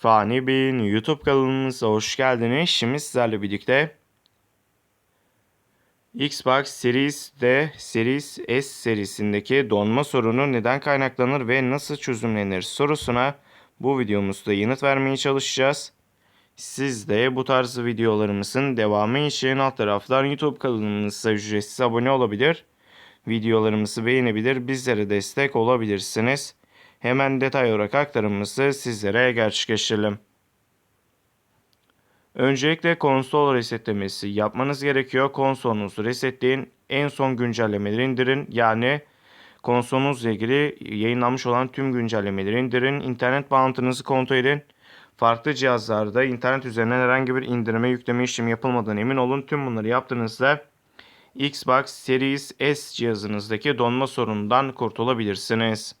Fani Bey'in YouTube kanalımıza hoş geldiniz. Şimdi sizlerle birlikte Xbox Series D, Series S serisindeki donma sorunu neden kaynaklanır ve nasıl çözümlenir sorusuna bu videomuzda yanıt vermeye çalışacağız. Siz de bu tarz videolarımızın devamı için alt taraftan YouTube kanalımıza ücretsiz abone olabilir. Videolarımızı beğenebilir, bizlere destek olabilirsiniz. Hemen detay olarak aktarımımızı sizlere gerçekleştirelim. Öncelikle konsol resetlemesi yapmanız gerekiyor. Konsolunuzu resetleyin. En son güncellemeleri indirin. Yani konsolunuzla ilgili yayınlanmış olan tüm güncellemeleri indirin. İnternet bağlantınızı kontrol edin. Farklı cihazlarda internet üzerinden herhangi bir indirme yükleme işlemi yapılmadan emin olun. Tüm bunları yaptığınızda Xbox Series S cihazınızdaki donma sorunundan kurtulabilirsiniz.